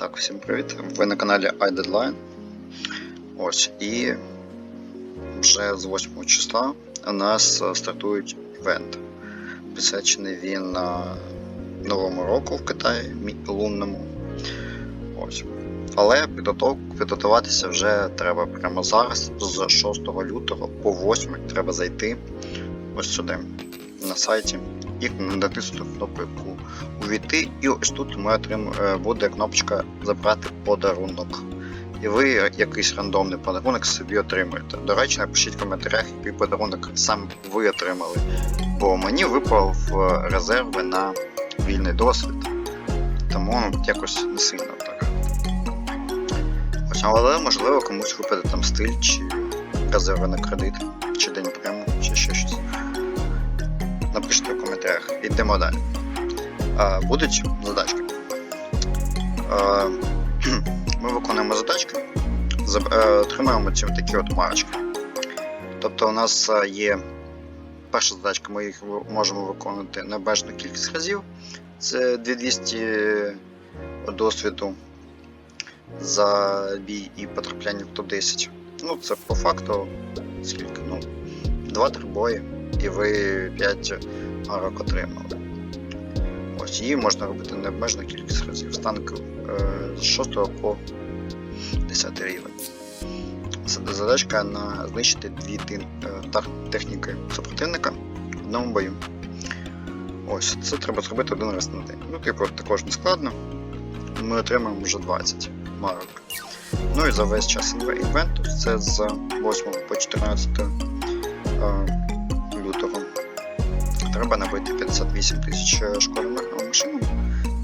Так, всім привіт. Ви на каналі iDeadline. Ось, і вже з 8 числа у нас е, стартують івент. Присвячений він на Новому року в Китаї, лунному. Ось. Але підготуватися вже треба прямо зараз, з 6 лютого по 8 треба зайти ось сюди на сайті і натиснути кнопку увійти, і ось тут ми отрим... е, буде кнопочка забрати подарунок. І ви якийсь рандомний подарунок собі отримуєте. До речі, напишіть в коментарях, який подарунок саме ви отримали. Бо мені випав е, резерви на вільний досвід. Тому ну, якось не сильно так. Ось, але можливо комусь випаде там стиль, чи резерви на кредит, чи день прямо, чи ще щось. Напишіть в коментарях. Йдемо далі. Будуть задачки. Ми виконуємо задачки, заб- е, ці такі от марочки. Тобто у нас е, є перша задачка, ми їх можемо виконувати небежну кількість разів. Це 2200 досвіду за бій і потрапляння в топ-10. Ну, це по факту скільки? Ну, 2-3 бої, і ви 5 марок отримали. Ось її можна робити необмежену кількість разів. Е, з 6 по 10 рівень. Зад- Задачка на знищити дві е, техніки супротивника в одному бою. Ось, це треба зробити один раз на день. Ну, типу, також не складно. Ми отримаємо вже 20 марок. Ну і за весь час інве- івенту, це з 8 по 14 е, лютого треба набити 58 тисяч школяних на машину,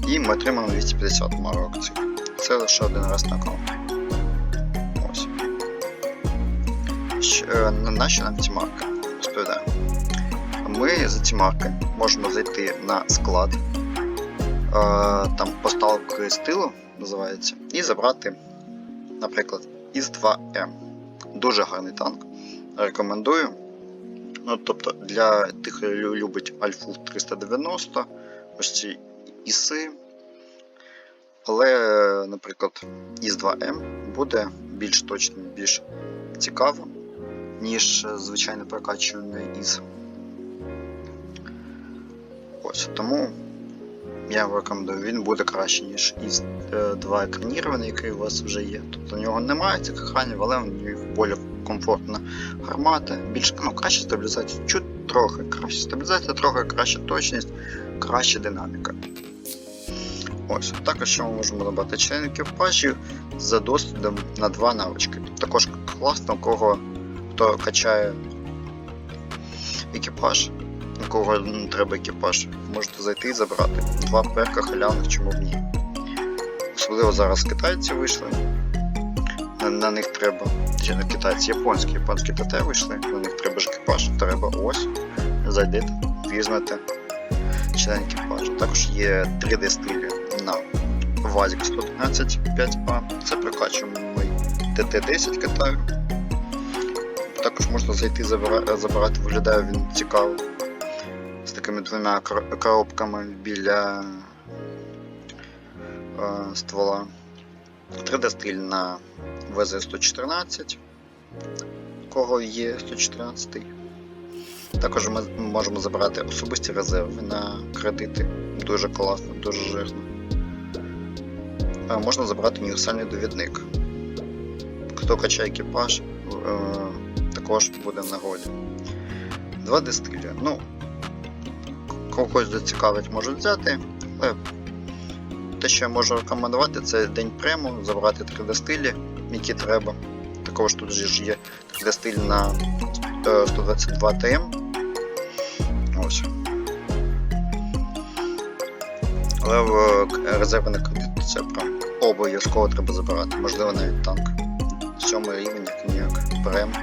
і ми отримаємо 250 марок цих. Це лише один раз на аккаунт. Ось. Е, на- Наші нам ці марки? Розповідаю. Ми за ці марки можемо зайти на склад, е, там поставки стилу називається, і забрати, наприклад, із 2М. Дуже гарний танк. Рекомендую. Ну, тобто для тих, хто любить Альфу 390, ось ці іси. Але, наприклад, із 2М буде більш точним, більш цікаво, ніж е, звичайно прокачуваний із. Ось тому я рекомендую, він буде краще, ніж із 2 екранірований, який у вас вже є. Тобто у нього немає цих екранів, але нього більш комфортна гармата, більш ну, краща стабілізація, чуть трохи краща стабілізація, трохи краща точність, краща динаміка. Ось, також ще ми можемо набрати членів екіпажів за досвідом на два навички. Також класно, кого хто качає екіпаж, у кого треба екіпаж, можете зайти і забрати. Два перка халявних, чому б ні. Особливо зараз китайці вийшли. На, них треба. Чи не китайці, японські, японські ТТ вийшли, на них треба ж екіпаж, треба ось. Зайдете, візьмете член екіпажу. Також є 3D стилі на ВАЗік 113 5А. Це прокачуємий ТТ-10 Китаю. Також можна зайти забира- забирати, виглядає він цікаво. З такими двома коробками біля е, ствола. 3D стиль на ВЗ-114, кого є 114. Також ми можемо забрати особисті резерви на кредити. Дуже класно, дуже жирно. Е, Можна забрати універсальний довідник. Хто качає екіпаж, е, також буде в нагоді. 2D стилі. Ну, когось зацікавить, можуть взяти, але те, що я можу рекомендувати, це день прему, забрати 3D стилі, які треба. Також тут ж є 3D стиль на е, 122 ТМ. Ось. Але в е, резерви на кредит це прям обов'язково треба забирати, можливо навіть танк. Сьомий рівень, як ніяк, прем.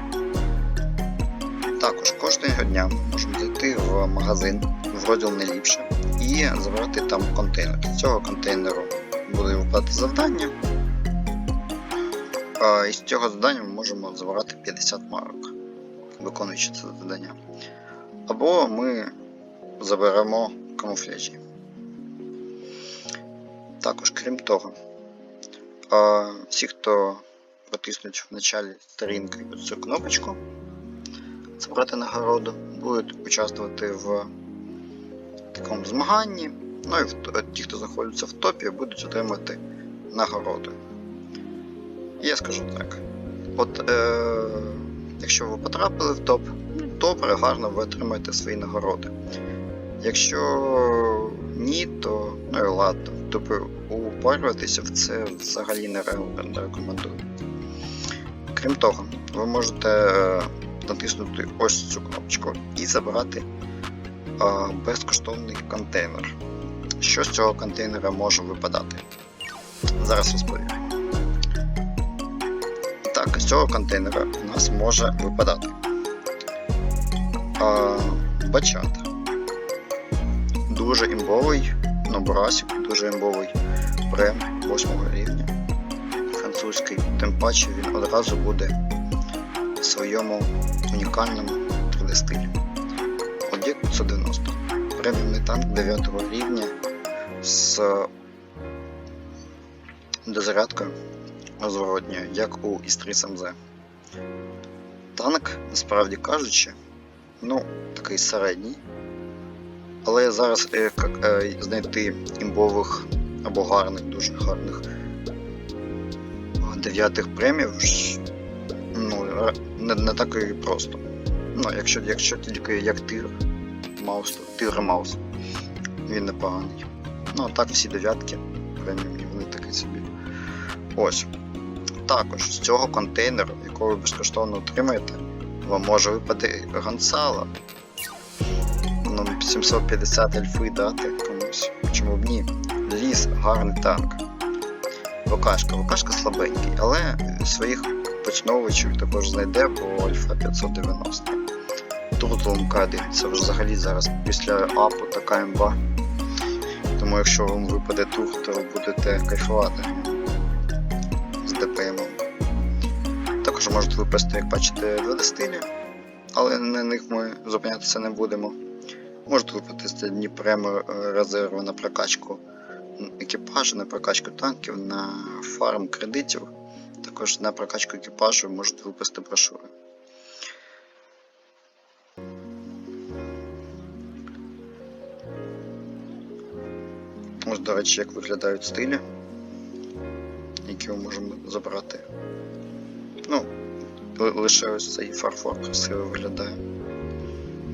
Також кожного дня можемо зайти в магазин в розділ не ліпше і забрати там контейнер. З цього контейнеру буде виплати завдання. І з цього завдання ми можемо забирати 50 марок, виконуючи це завдання. Або ми заберемо камуфляжі. Також, крім того, всі, хто протиснуть в началі сторінки цю кнопочку забрати нагороду, будуть участвувати в такому змаганні. Ну і ті, хто знаходиться в топі, будуть отримати нагороди. Я скажу так. От е, якщо ви потрапили в топ, добре, гарно ви отримаєте свої нагороди. Якщо ні, то ну і ладно. Тобто упарюватися в це взагалі не рекомендую. Крім того, ви можете е, натиснути ось цю кнопочку і забрати безкоштовний контейнер. Що з цього контейнера може випадати? Зараз розповім. Так, з цього контейнера у нас може випадати а, бачат. Дуже імбовий нобрасик, дуже імбовий прем 8 рівня. Французький, тим паче він одразу буде в своєму унікальному 3D стилі. Об'єкт 590. Преміумний танк 9 рівня з дозарядкою розворотньою, як у Істріс МЗ. Танк, насправді кажучи, ну, такий середній. Але зараз е, е, знайти імбових або гарних, дуже гарних дев'ятих премів ну, не, не так і просто. Ну, якщо, якщо тільки як тир, маус, тир маус, він непоганий. Ну, а так всі дев'ятки преміумні, вони такі собі. Ось. Також з цього контейнеру, якого ви безкоштовно отримаєте, вам може випади гансала. Ну, 750 альфи дати комусь. Чому б ні? Ліс, гарний танк. ВКшка. ВКшка слабенький, але своїх поціновувачів також знайде, бо альфа 590. Туртл МК1 це взагалі зараз після апу така імба. Тому якщо вам випаде тур, то будете кайфувати з ДПМ. Також можуть випасти, як бачите, 2D стилі, але на них ми зупинятися не будемо. Можуть випасти Дніпрем резерви на прокачку екіпажу, на прокачку танків, на фарм кредитів. Також на прокачку екіпажу можуть випасти брошури. До речі, як виглядають стилі, які ми можемо забрати. Ну, лише ось цей фарфор красиво виглядає.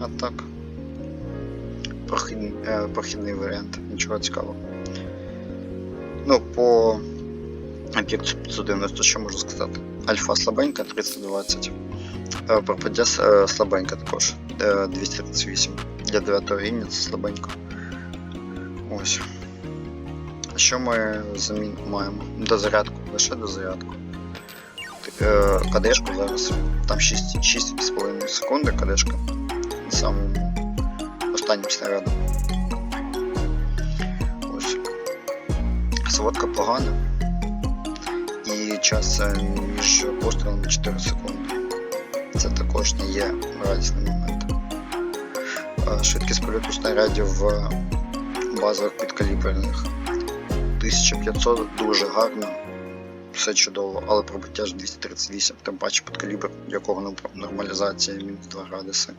А так. Прохідний, е, прохідний варіант, нічого цікавого. Ну, по об'єкту 590, що можу сказати? Альфа слабенька 320. Е, Пропадя е, слабенька також. е, 238. Для 9 рівня це слабенько. Ось. Що ми замін маємо? Дозарядку, лише дозарядку. Е, Кадешку зараз. Там 6,5 секунди кадешка. На самому останнім снарядом. Ось. Сводка погана. І час е, між пострілами 4 секунди. Це також не є радісний момент. Е, Швидкість польоту снарядів в базових підкаліберних 1500 дуже гарно, все чудово, але пробиття ж 238, тим паче підкалібр, якого ну, нормалізація мінус 2 градуси.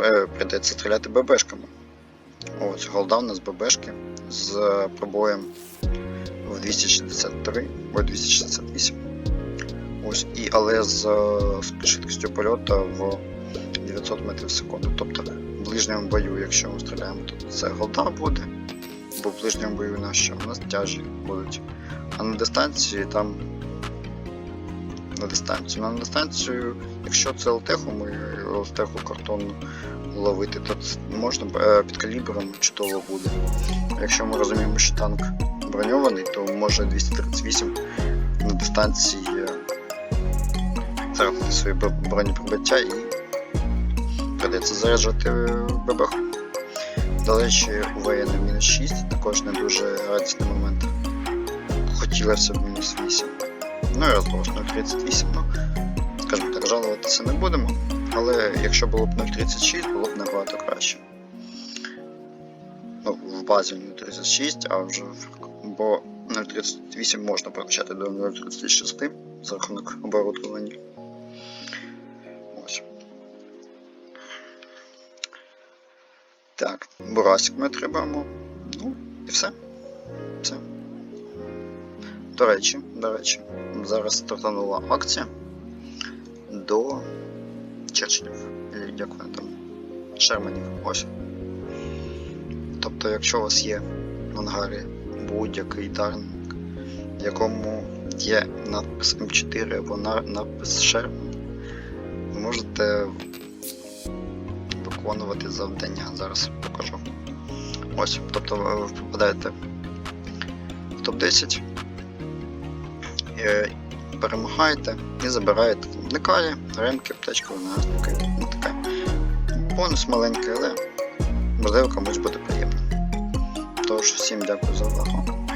Е, Прийдеться стріляти ББшками. Ось, голда у нас ББшки з пробоєм в 263 ой, 268. Ось, і, але з, з швидкістю польоту в 900 метрів в секунду. Тобто в ближньому бою, якщо ми стріляємо, то це голда буде, бо в ближньому бою що? У нас тяжі будуть. А на дистанції там. На дистанцію. На дистанцію, якщо це ЛТХу, ми ЛТХу картонну ловити, то можна е, під калібром чудово буде. Якщо ми розуміємо, що танк броньований, то може 238 на дистанції е, втратити свої бронепробиття і придеться заряджати ББХ. До речі, у воєнний мінус 6 також не дуже радісний момент. Хотілося б мінус 8. Ну і розброс 0.38, ну, скажімо так, жалуватися не будемо. Але якщо було б 0.36, було б набагато краще. Ну, в базі 0.36, а вже бо 0.38 можна прокачати до 0.36 за рахунок оборудовання. Так, бурасик ми отримаємо. Ну, і все. Все. До речі, до речі, зараз стартанула акція до Черчиллів, як вони там, Шерманів, ось. Тобто, якщо у вас є в ангарі будь-який тарник, в якому є надпис М4 або на- надпис Sherman, ви можете виконувати завдання. Зараз покажу. Ось, тобто ви ви попадаєте в топ-10, е, перемагаєте і забираєте лекарі, ремки, аптечки, винагасники. Ну таке. Бонус маленький, але можливо комусь буде приємно. Тож, всім дякую за увагу.